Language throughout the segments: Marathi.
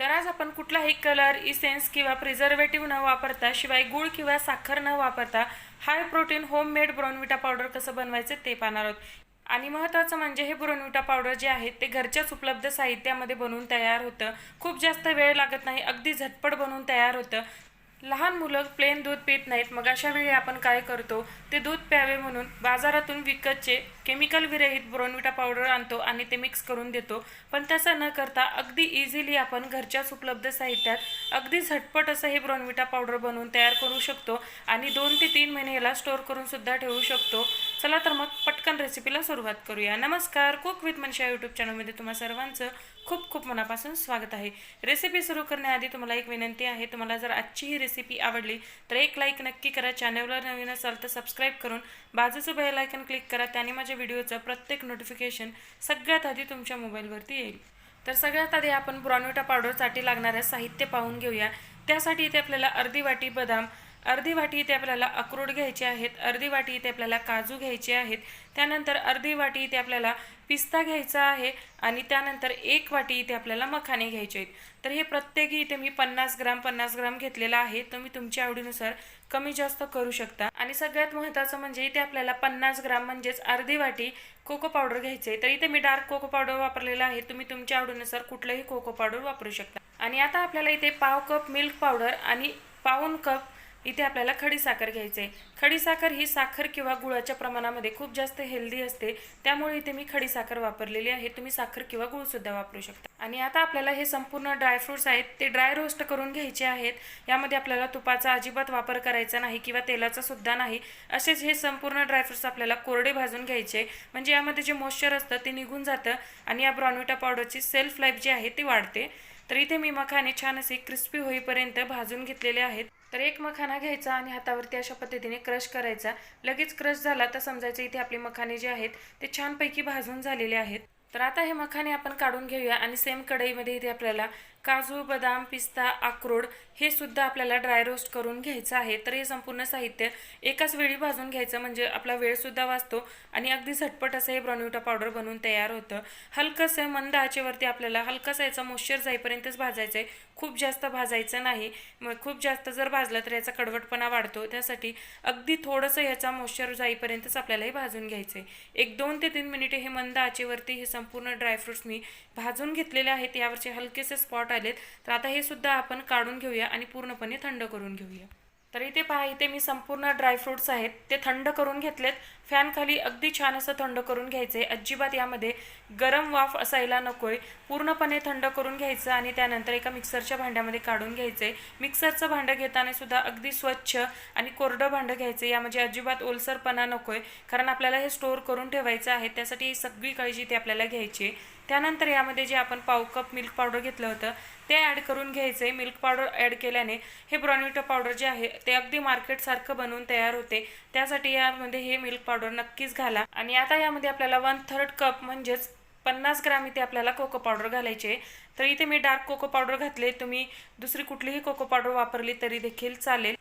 तर आज आपण कुठलाही कलर इसेन्स किंवा प्रिझर्वेटिव्ह न वापरता शिवाय गूळ किंवा साखर न वापरता high protein homemade Bournvita powder कसं बनवायचं ते पाहणार आहोत. आणि महत्त्वाचं म्हणजे हे ब्रॉनविटा पावडर जे आहे ते घरच्याच उपलब्ध साहित्यामध्ये बनवून तयार होतं. खूप जास्त वेळ लागत नाही अगदी झटपट बनवून तयार होतं. लहान मुलं प्लेन दूध पित नाहीत. मग अशा वेळी आपण काय करतो? ते दूध प्यावे म्हणून बाजारातून विकतचे केमिकल विरहित ब्रोनविटा पावडर आणतो आणि ते मिक्स करून देतो. पण तसं न करता अगदी इझिली आपण घरच्याच उपलब्ध साहित्यात अगदी झटपट असं हे ब्रोनविटा पावडर बनवून तयार करू शकतो आणि दोन ते तीन महिने याला स्टोअर करून सुद्धा ठेवू शकतो. चला तर मग पटकन रेसिपीला सुरुवात करूया. नमस्कार कुक विथ मनशा यूट्यूब चॅनलमध्ये तुम्हा सर्वांचं खूप खूप मनापासून स्वागत आहे. रेसिपी सुरू करण्याआधी तुम्हाला एक विनंती आहे. तुम्हाला जर आजची ही रेसिपी आवडली तर एक लाईक नक्की करा. चॅनलवर नवीन असाल तर सबस्क्राईब करून बाजूचं बेल आयकन क्लिक करा. त्याने माझ्या व्हिडिओचं प्रत्येक नोटिफिकेशन सगळ्यात आधी तुमच्या मोबाईलवरती येईल. तर सगळ्यात आधी आपण ब्रॉनविटा पावडरसाठी लागणारं साहित्य पाहून घेऊया. त्यासाठी इथे आपल्याला अर्धी वाटी बदाम अर्धी वाटी इथे आपल्याला अक्रोड घ्यायचे आहेत अर्धी वाटी इथे आपल्याला काजू घ्यायचे आहेत त्यानंतर अर्धी वाटी इथे आपल्याला पिस्ता घ्यायचा आहे आणि त्यानंतर एक वाटी इथे आपल्याला मखाने घ्यायचे आहेत. तर हे प्रत्येकी इथे मी पन्नास ग्राम पन्नास ग्राम घेतलेला आहे. तुम्ही तुमच्या आवडीनुसार कमी जास्त करू शकता. आणि सगळ्यात महत्त्वाचं म्हणजे इथे आपल्याला पन्नास ग्राम म्हणजेच अर्धी वाटी कोको पावडर घ्यायचे तर इथे मी डार्क कोको पावडर वापरलेला आहे. तुम्ही तुमच्या आवडीनुसार कुठलंही कोको पावडर वापरू शकता. आणि आता आपल्याला इथे पाव कप मिल्क पावडर आणि पाऊन कप इथे आपल्याला खडी साखर घ्यायचे. खडी साखर ही साखर किंवा गुळाच्या प्रमाणामध्ये खूप जास्त हेल्दी असते. त्यामुळे इथे मी खडी साखर वापरलेली आहे. तुम्ही साखर किंवा गुळसुद्धा वापरू शकता. आणि आता आपल्याला हे संपूर्ण ड्रायफ्रुट्स आहेत ते ड्राय रोस्ट करून घ्यायचे आहेत. यामध्ये आपल्याला तुपाचा अजिबात वापर करायचा नाही किंवा तेलाचा सुद्धा नाही. असेच हे संपूर्ण ड्रायफ्रुट्स आपल्याला कोरडे भाजून घ्यायचे. म्हणजे यामध्ये जे मॉइश्चर असतं ते निघून जातं आणि या ब्रॉनविटा पावडरची सेल्फ लाईफ जी आहे ती वाढते. तर इथे मी मखाने छान असे क्रिस्पी होईपर्यंत भाजून घेतलेले आहेत. तर एक मखाना घ्यायचा आणि हातावरती अशा पद्धतीने क्रश करायचा. लगेच क्रश झाला तर समजायचं इथे आपले मखाने जे आहेत ते छानपैकी भाजून झालेले आहेत. तर आता हे मखाने आपण काढून घेऊया आणि सेम कढईमध्ये इथे आपल्याला काजू बदाम पिस्ता अक्रोड हे सुद्धा आपल्याला ड्राय रोस्ट करून घ्यायचं आहे. तर हे संपूर्ण साहित्य एकाच वेळी भाजून घ्यायचं म्हणजे आपला वेळसुद्धा वाचतो आणि अगदी झटपट असं हे ब्रॉन्युटा पावडर बनवून तयार होतं. हलकंसं मंद आचेवरती आपल्याला हलकंसं याचा मॉइश्चर जाईपर्यंतच भाजायचं आहे खूप जास्त भाजायचं नाही. मग खूप जास्त जर भाजलं तर याचा कडवटपणा वाढतो. त्यासाठी अगदी थोडंसं याचा मॉइश्चर जाईपर्यंतच आपल्याला हे भाजून घ्यायचं आहे एक दोन ते तीन मिनिटे हे मंद आचेवरती हे संपूर्ण ड्रायफ्रुट्स मी भाजून घेतलेले आहेत. यावरचे हलकेसे स्पॉट आलेत. तर आता हे सुद्धा आपण काढून घेऊया आणि पूर्णपणे थंड करून घेऊया. तर इथे पहा इथे मी संपूर्ण ड्रायफ्रुट्स आहेत ते थंड करून घेतलेत. फॅनखाली अगदी छान असं थंड करून घ्यायचं आहे अजिबात यामध्ये गरम वाफ असायला नको आहे पूर्णपणे थंड करून घ्यायचं आणि त्यानंतर एका मिक्सरच्या भांड्यामध्ये काढून घ्यायचं आहे मिक्सरचं भांडं घेताना सुद्धा अगदी स्वच्छ आणि कोरडं भांडं घ्यायचं आहे यामध्ये अजिबात ओलसरपणा नको आहे कारण आपल्याला हे स्टोअर करून ठेवायचं आहे त्यासाठी सगळी काळजी ते आपल्याला घ्यायची आहे. त्यानंतर यामध्ये जे आपण पाव कप मिल्क पावडर घेतलं होतं ते ॲड करून घ्यायचं. आहे मिल्क पावडर ॲड केल्याने हे ब्रॉन्विटा पावडर जे आहे ते अगदी मार्केटसारखं बनवून तयार होते. त्यासाठी यामध्ये हे मिल्क पावडर नक्कीच घाला. आणि आता यामध्ये आपल्याला वन थर्ड कप म्हणजेच पन्नास ग्राम इथे आपल्याला कोको पावडर घालायचे. तर इथे मी डार्क कोको पावडर घातले. तुम्ही दुसरी कुठलीही कोको पावडर वापरली तरी देखील चालेल.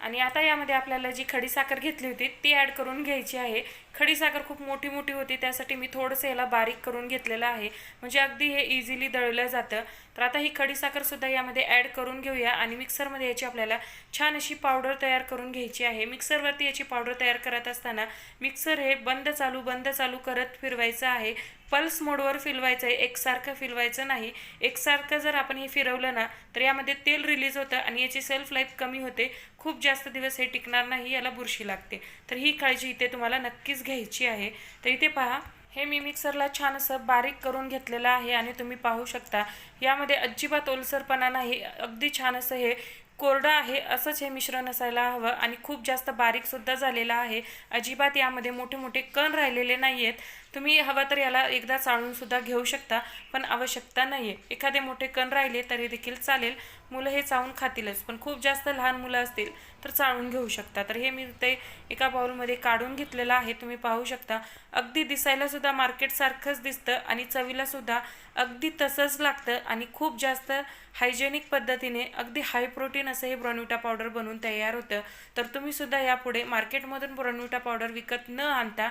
आणि आता यामध्ये आपल्याला जी खडी साखर घेतली होती ती ॲड करून घ्यायची आहे. खडीसाखर खूप मोठी मोठी होती. त्यासाठी मी थोडंसं याला बारीक करून घेतलेलं आहे. म्हणजे अगदी हे इझिली दळलं जातं. तर आता ही खडीसाखरसुद्धा यामध्ये ॲड करून घेऊया आणि मिक्सरमध्ये याची आपल्याला छान अशी पावडर तयार करून घ्यायची आहे. मिक्सरवरती याची पावडर तयार करत असताना मिक्सर हे बंद चालू बंद चालू करत फिरवायचं आहे. पल्स मोडवर फिरवायचं आहे. एकसारखं फिरवायचं नाही. एकसारखं जर आपण हे फिरवलं ना तर यामध्ये तेल रिलीज होतं आणि याची सेल्फ लाईफ कमी होते. खूप जास्त दिवस हे टिकणार नाही याला बुरशी लागते. तर ही काळजी इथे तुम्हाला नक्कीच घ्यायची आहे. तर इथे पहा हे मी मिक्सरला छान असं बारीक करून घेतलेलं आहे आणि तुम्ही पाहू शकता. यामध्ये अजिबात ओलसरपणा नाही अगदी छान असं हे कोरडं आहे असंच हे मिश्रण असायला हवं आणि खूप जास्त बारीकसुद्धा झालेलं आहे. अजिबात यामध्ये मोठे मोठे कण राहिलेले नाही आहेत तुम्ही हवं तर याला एकदा चाळूनसुद्धा घेऊ शकता पण आवश्यकता नाही आहे एखादे मोठे कण राहिले तरी देखील चालेल. मुलं हे चावून खातीलच पण खूप जास्त लहान मुलं असतील तर चाळून घेऊ शकता. तर हे मी ते एका बाउलमध्ये काढून घेतलेलं आहे तुम्ही पाहू शकता. अगदी दिसायलासुद्धा मार्केटसारखंच दिसतं आणि चवीलासुद्धा अगदी तसंच लागतं आणि खूप जास्त हायजेनिक पद्धतीने अगदी हाय प्रोटीन असं हे ब्रॉन्विटा पावडर बनवून तयार होतं. तर तुम्ही सुद्धा यापुढे मार्केटमधून ब्रॉन्विटा पावडर विकत न आणता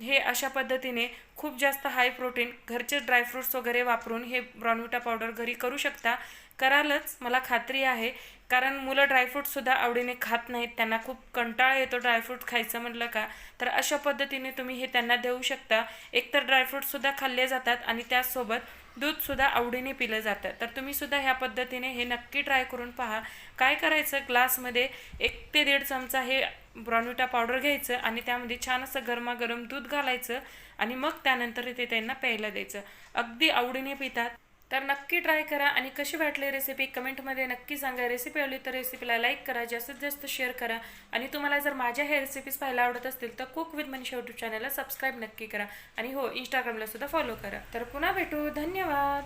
हे अशा पद्धतीने खूप जास्त हाय प्रोटीन घरचे ड्रायफ्रूट्स वगैरे वापरून हे ब्रॉनविटा पावडर घरी करू शकता. करालच मला खात्री आहे. कारण मुलं ड्रायफ्रूटसुद्धा आवडीने खात नाहीत. त्यांना खूप कंटाळा येतो ड्रायफ्रूट खायचं म्हटलं का? तर अशा पद्धतीने तुम्ही हे त्यांना देऊ शकता. एकतर ड्रायफ्रूटसुद्धा खाल्ले जातात आणि त्याचसोबत दूधसुद्धा आवडीने पिलं जातं. तर तुम्हीसुद्धा ह्या पद्धतीने हे नक्की ट्राय करून पहा. काय करायचं? ग्लासमध्ये एक ते दीड चमचा हे ब्रॉनविटा पावडर घ्यायचं आणि त्यामध्ये छान असं गरमागरम दूध घालायचं आणि मग त्यानंतर ते त्यांना प्यायला द्यायचं. अगदी आवडीने पितात. तर नक्की ट्राय करा आणि कशी वाटली रेसिपी कमेंटमध्ये नक्की सांगा. रेसिपी आवडली तर रेसिपीला लाईक करा जास्तीत जास्त शेअर करा आणि तुम्हाला जर माझ्या हे रेसिपीज पाहायला आवडत असतील तर कुक विथ मनीषा यूट्यूब चॅनलला सबस्क्राईब नक्की करा. आणि हो इंस्टाग्रामला सुद्धा फॉलो करा. तर पुन्हा भेटू. धन्यवाद.